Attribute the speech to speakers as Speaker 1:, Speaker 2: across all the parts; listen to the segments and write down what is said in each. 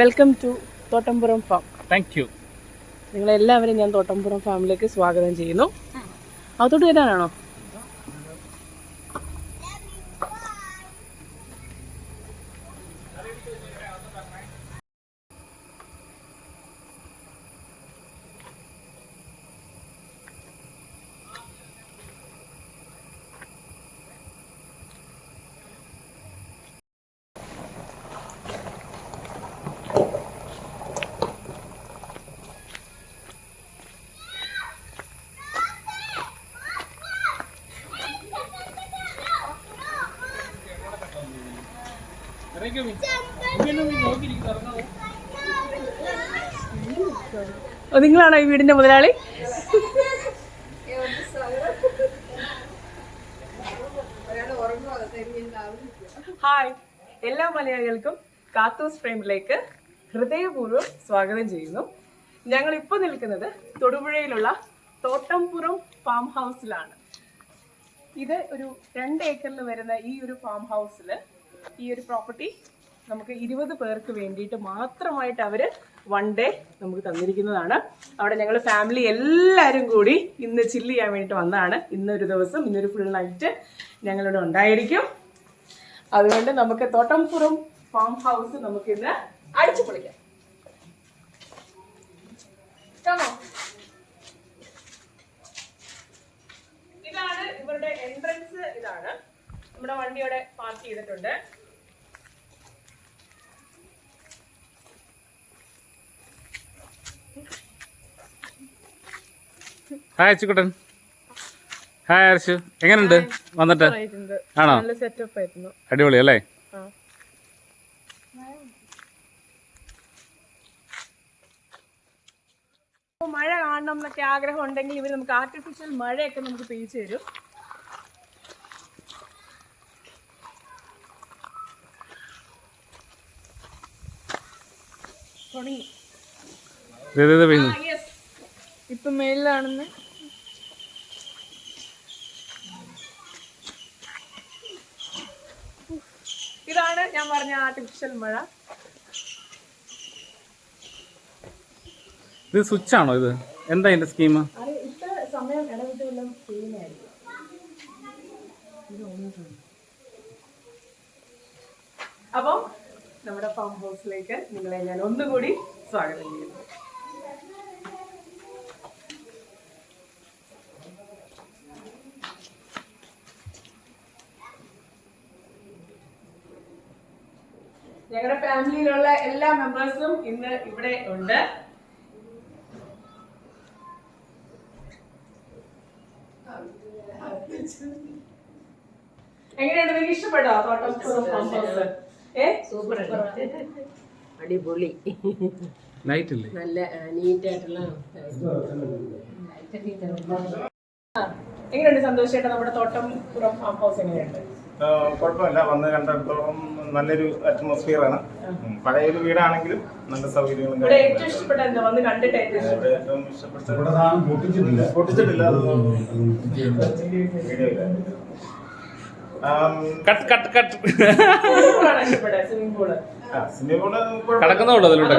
Speaker 1: Welcome to Thottampuram farm
Speaker 2: thank you
Speaker 1: നിങ്ങളെല്ലാവരും ഞാൻ തോട്ടംപുറം ഫാമിലേക്ക് സ്വാഗതം ചെയ്യുന്നു. അതോട്ട് വരാനാണോ? നിങ്ങളാണോ ഈ വീടിന്റെ മുതലാളി? ഹായ്. എല്ലാ മലയാളികൾക്കും കാത്തൂസ് ഫ്രെയിമിലേക്ക് ഹൃദയപൂർവം സ്വാഗതം ചെയ്യുന്നു. ഞങ്ങൾ ഇപ്പോൾ നിൽക്കുന്നത് തൊടുപുഴയിലുള്ള തോട്ടംപുറം ഫാം ഹൗസിലാണ് ഇത് ഒരു രണ്ട് ഏക്കറിൽ വരുന്ന ഈ ഒരു ഫാം ഹൗസിൽ ഈ ഒരു പ്രോപ്പർട്ടി നമുക്ക് ഇരുപത് പേർക്ക് വേണ്ടിയിട്ട് മാത്രമായിട്ട് അവർ വൺ ഡേ നമുക്ക് തന്നിരിക്കുന്നതാണ്. അവിടെ ഞങ്ങൾ ഫാമിലി എല്ലാവരും കൂടി ഇന്ന് ചില്ല് ചെയ്യാൻ വേണ്ടിയിട്ട് വന്നതാണ്. ഇന്നൊരു ദിവസം ഇന്നൊരു ഫുൾ നൈറ്റ് ഞങ്ങളിവിടെ ഉണ്ടായിരിക്കും. അതുകൊണ്ട് നമുക്ക് തോട്ടംപുറം ഫാം ഹൗസ് നമുക്ക് ഇന്ന് അടിച്ചു പൊളിക്കാം. ഇതാണ്? ഇവരുടെ എൻട്രൻസ് ഇതാണ്. നമ്മുടെ വണ്ടി അവിടെ പാർക്ക് ചെയ്തിട്ടുണ്ട്.
Speaker 2: ഹായ് അച്ചുക്കുട്ടൻ. ഹായ് അർഷു എങ്ങനെയുണ്ട് വന്നിട്ട്. ആണോ? അടിപൊളി അല്ലേ?
Speaker 1: മഴ കാണണം എന്നൊക്കെ ആഗ്രഹം ഉണ്ടെങ്കിൽ ഇവർ നമുക്ക് ആർട്ടിഫിഷ്യൽ മഴയൊക്കെ നമുക്ക് പെയ്ച്ചു തരും. തുടങ്ങി. ഇപ്പൊ മേലിലാണെന്ന്. ഇതാണ് ഞാൻ പറഞ്ഞ ആർട്ടിഫിഷ്യൽ മഴ.
Speaker 2: ഇത് സ്വിച്ച് ആണോ ഇത്? എന്താ ഇതിന്റെ സ്കീം
Speaker 1: സമയം ഇടവിട്ട് വല്ലതും ചെയ്യുന്നതായിരിക്കും അപ്പം നമ്മുടെ ഫാം ഹൗസിലേക്ക് നിങ്ങളെ ഞാൻ ഒന്നുകൂടി സ്വാഗതം ചെയ്യുന്നു. ഞങ്ങളുടെ ഫാമിലിയിലുള്ള എല്ലാ മെമ്പേഴ്സും ഇന്ന് ഇവിടെ ഉണ്ട്. എങ്ങനെയുണ്ട്? നിങ്ങൾക്ക് ഇഷ്ടപ്പെട്ടോ? തോട്ടം
Speaker 3: സൂപ്പർ അടിപൊളി.
Speaker 2: ലൈറ്റ് ഇല്ലേ
Speaker 3: നല്ല നീറ്റായിട്ടുള്ള
Speaker 1: എങ്ങനെയുണ്ട് സന്തോഷേട്ടാ നമ്മുടെ തോട്ടം പുറം ഫാം ഹൗസ് എങ്ങനെയുണ്ട്?
Speaker 4: കുഴപ്പമില്ല. വന്ന് കണ്ടിടത്തോളം നല്ലൊരു അറ്റ്മോസ്ഫിയർ ആണ്. പഴയൊരു വീടാണെങ്കിലും നല്ല സൗകര്യങ്ങളും
Speaker 1: ഇവിടെ ഏറ്റവും ഇഷ്ടപ്പെട്ട എന്താ? വന്ന് കണ്ടിട്ട് ഏറ്റവും ഇഷ്ടപ്പെട്ട
Speaker 4: പൊട്ടിച്ചിട്ടില്ല. പൊട്ടിച്ചിട്ടില്ല. ഇഷ്ടപ്പെട്ട പൊട്ടിച്ചിട്ടില്ല അത് വീഡിയോയില്ല
Speaker 2: കട്ട് കട്ട് കട്ട് കടക്കുന്നുള്ളൂ അതിലൂടെ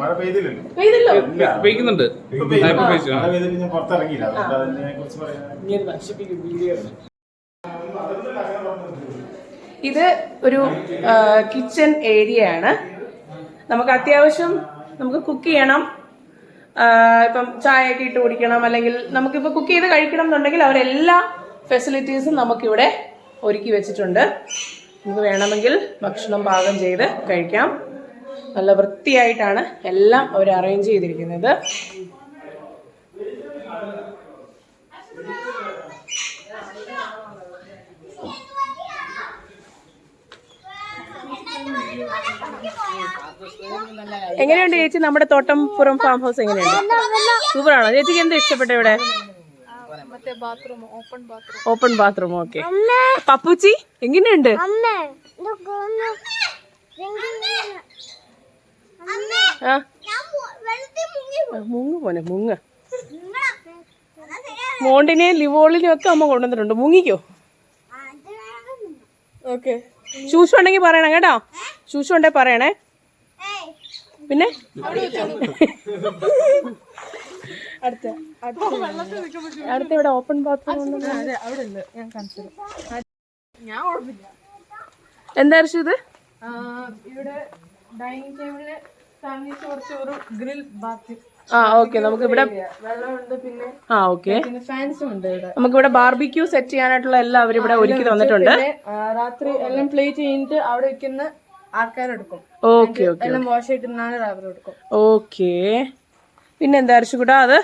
Speaker 4: മഴ പെയ്തില്ലല്ലോ.
Speaker 2: പെയ്ക്കുന്നുണ്ട്.
Speaker 4: പുറത്തിറങ്ങിയില്ല.
Speaker 1: ഇത് ഒരു കിച്ചൺ ഏരിയ ആണ്. നമുക്ക് അത്യാവശ്യം നമുക്ക് കുക്ക് ചെയ്യണം. ഇപ്പം ചായ ഒക്കെ ഇട്ട് കുടിക്കണം. അല്ലെങ്കിൽ നമുക്കിപ്പോൾ കുക്ക് ചെയ്ത് കഴിക്കണം എന്നുണ്ടെങ്കിൽ അവരെല്ലാ ഫെസിലിറ്റീസും നമുക്കിവിടെ ഒരുക്കി വെച്ചിട്ടുണ്ട്. നമുക്ക് വേണമെങ്കിൽ ഭക്ഷണം പാകം ചെയ്ത് കഴിക്കാം. നല്ല വൃത്തിയായിട്ടാണ് എല്ലാം അവർ അറേഞ്ച് ചെയ്തിരിക്കുന്നത്. എങ്ങനെയുണ്ട് ചേച്ചി? നമ്മുടെ തോട്ടംപുറം ഫാം ഹൗസ് എങ്ങനെയുണ്ട്? സൂപ്പറാണോ? ചേച്ചിക്ക് എന്താ ഇഷ്ടപ്പെട്ട ഇവിടെ? Open bathroom. ഓക്കെ. പപ്പൂച്ചി എങ്ങനെയുണ്ട്? ആ. ആ, മുങ്ങ് പോനെ മുങ്ങ. മോണ്ടിനെയും ലിവോളിനെയും ഒക്കെ അമ്മ കൊണ്ടുവന്നിട്ടുണ്ട്. മുങ്ങിക്കോ. ഓക്കെ. ശൂശു ഉണ്ടെങ്കിൽ പറയണം കേട്ടോ. ശൂശു ഉണ്ടെങ്കിൽ പറയണേ. പിന്നെ?
Speaker 5: അടുത്ത
Speaker 1: അടുത്ത ഇവിടെ ഓപ്പൺ ബാത്റൂം
Speaker 5: അവിടെ ഉണ്ട്. ഞാൻ ഞാൻ
Speaker 1: എന്താ ഇത്?
Speaker 5: ഇവിടെ ഡൈനിങ് ടേബിളിൽ ഫാമിലിക്ക് കുറച്ച് ഒരു ഗ്രിൽ
Speaker 1: ആ ഓക്കെ. നമുക്ക് ഇവിടെ ആ ഓക്കെ. നമുക്ക് ഇവിടെ ബാർബിക്യൂ സെറ്റ് ചെയ്യാനായിട്ടുള്ള എല്ലാം അവർ ഇവിടെ ഒരുക്കി തന്നിട്ടുണ്ട്.
Speaker 5: രാത്രി എല്ലാം പ്ലേറ്റ് കഴിഞ്ഞിട്ട് അവിടെ വെക്കുന്ന ആൾക്കാരെടുക്കും.
Speaker 1: ഓക്കെ ഓക്കെ
Speaker 5: എല്ലാം വാഷ് രാത്രി എടുക്കും.
Speaker 1: ഓക്കെ. പിന്നെ എന്താ കൂടാ അത്?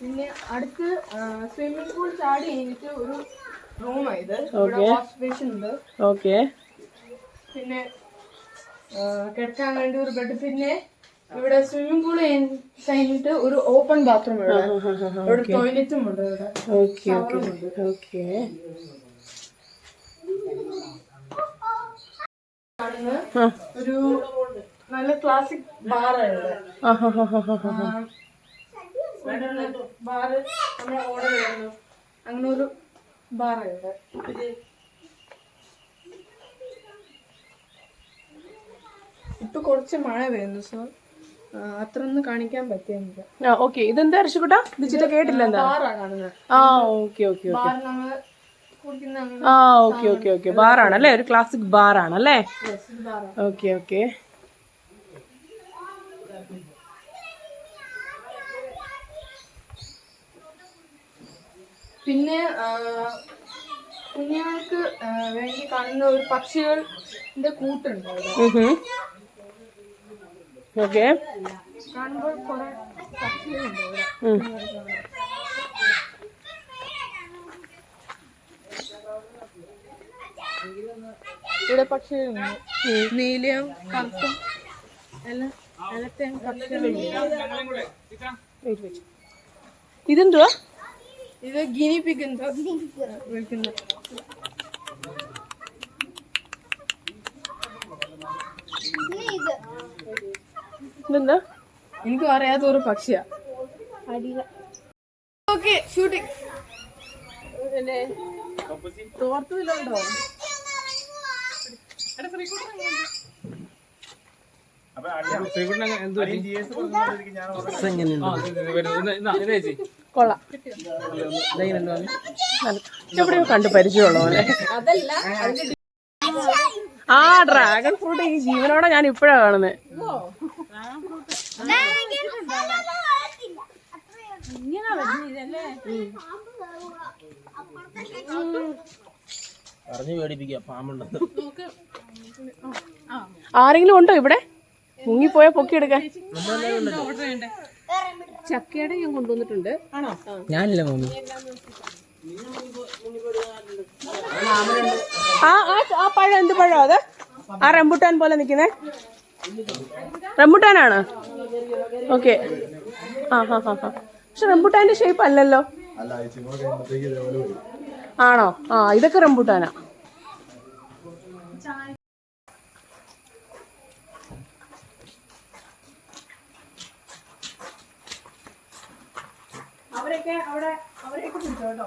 Speaker 5: പിന്നെ അടുത്ത് സ്വിമ്മിംഗ് പൂൾ ചാടി കഴിഞ്ഞിട്ട് ഒരു റൂമാണ് ഇത്. ഉണ്ട്.
Speaker 1: ഓക്കെ
Speaker 5: പിന്നെ കിടക്കാൻ വേണ്ടി ഒരു ബെഡ് പിന്നെ ഇവിടെ സ്വിമ്മിംഗ് പൂൾ കഴിഞ്ഞിട്ട് ഒരു ഓപ്പൺ ബാത്റൂം ഇവിടെ. ടോയ്ലറ്റും ഉണ്ട് ഇവിടെ.
Speaker 1: ഓക്കെ ഓക്കെ ഓക്കെ
Speaker 5: ഒരു നല്ല ക്ലാസിക് ബാറാണ് ബാറ് നമ്മൾ ഓർഡർ അങ്ങനെ ഒരു ബാറുണ്ട് ഇപ്പൊ കുറച്ച് മഴ പെയ്യുന്നു സോ അത്ര ഒന്നും കാണിക്കാൻ പറ്റിയില്ല
Speaker 1: ഓക്കെ ഇതെന്താ അർഷുകൂട്ടാ വിളിച്ചിട്ട് കേട്ടില്ല എന്താ? ആ ഓക്കെ ഓക്കെ ഓക്കെ ആ ഓക്കെ ഓക്കെ ഓക്കെ ബാറാണ് അല്ലേ ഒരു ക്ലാസിക് ബാറാണ് അല്ലേ
Speaker 5: ബാറാ.
Speaker 1: ഓക്കെ ഓക്കെ
Speaker 5: പിന്നെ കുഞ്ഞുങ്ങൾക്ക് വേണ്ടി കാണുന്ന ഒരു പക്ഷികളുടെ കൂട്ടുണ്ട്
Speaker 1: ഓക്കെ.
Speaker 5: കാണുമ്പോൾ കുറെ പക്ഷികളുണ്ട് ഇവിടെ പക്ഷികളുണ്ട്. നീലയും കറുത്തും എല്ലാം എല്ലാത്തെയും പക്ഷികളുണ്ട്.
Speaker 1: ഇതെന്തുവാ?
Speaker 5: ഇത് ഗിനി പിഗ് എന്താ വിളിക്കുന്നത്
Speaker 1: ഇതെന്താ?
Speaker 5: എനിക്കും അറിയാത്ത ഒരു പക്ഷിയാ. ഓക്കെ ഷൂട്ടിംഗ് തോർത്തുമില്ലുണ്ടോ
Speaker 4: എടാ.
Speaker 2: ശ്രീകുട്ടൻ
Speaker 1: കൊള്ളാം. എവിടെയോ കണ്ട് പരിചയമുള്ള പോലെ ആ ഡ്രാഗൺ ഫ്രൂട്ട് ഈ ജീവനോടെ ഞാൻ ഇപ്പോഴാ കാണുന്നത്
Speaker 6: പറഞ്ഞു പേടിപ്പിക്കുക പാമ്പുണ്ടെന്ന്
Speaker 1: ആരെങ്കിലും ഉണ്ടോ ഇവിടെ? മുങ്ങിപ്പോയ പൊക്കിയെടുക്കാൻ. ചക്കയുടെ ഞാൻ കൊണ്ടുവന്നിട്ടുണ്ട്. ആണോ?
Speaker 6: ഞാനില്ല മമ്മി
Speaker 1: ആ ആ ആ പഴം എന്ത് പഴം അത്? ആ റംബുട്ടാൻ പോലെ നിൽക്കുന്നേ. റംബുട്ടാനാണ്? ഓക്കെ. ആ ഹാ ഹാ ഹാ. പക്ഷെ റംബുട്ടാന്റെ ഷേപ്പ് അല്ലല്ലോ. ആണോ? ആ ഇതൊക്കെ റംബുട്ടാനാ. അവരൊക്കെ അവിടെ അവരെയൊക്കെ പിടിച്ചോ കേട്ടോ?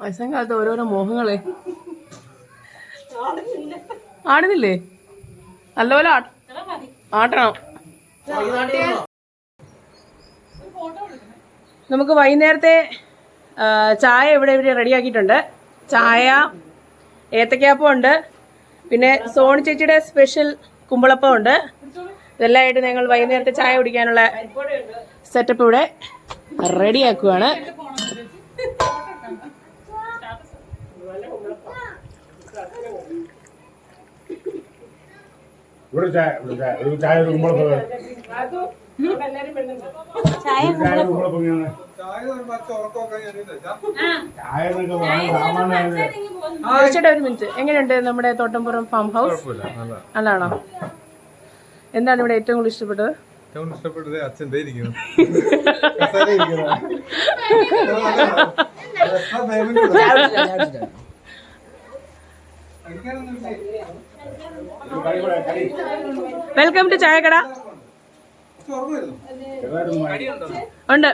Speaker 1: വയസ്സാം കാലത്ത് ഓരോരോ മോഹങ്ങളെ. ആടുന്നില്ലേ? നല്ലപോലെ ആട്ട- ആട്ടണം നമുക്ക് വൈകുന്നേരത്തെ ചായ ഇവിടെ ഇവിടെ റെഡിയാക്കിയിട്ടുണ്ട്. ചായ ഏത്തക്കാപ്പം ഉണ്ട്. പിന്നെ സോണി ചേച്ചിയുടെ സ്പെഷ്യൽ കുമ്പളപ്പം ഉണ്ട്. ഇതെല്ലാമായിട്ട് ഞങ്ങൾ വൈകുന്നേരത്തെ ചായ കുടിക്കാനുള്ള സെറ്റപ്പ് ഇവിടെ റെഡിയാക്കുവാണ്.
Speaker 4: ഇവിടെ ചായ ഇവിടെ ചായ കുമ്പളപ്പം
Speaker 1: ഒരു മിനിറ്റ്. എങ്ങനെയുണ്ട് നമ്മുടെ തോട്ടംപുറം ഫാം ഹൗസ് നല്ലതാണോ? എന്താണ് ഇവിടെ ഏറ്റവും കൂടുതൽ ഇഷ്ടപ്പെട്ടത്?
Speaker 7: ഏറ്റവും ഇഷ്ടപ്പെട്ടത് അച്ഛന്റെ ഇരിക്കുന്നു.
Speaker 1: വെൽക്കം ടു ചായക്കട. ഉണ്ട്.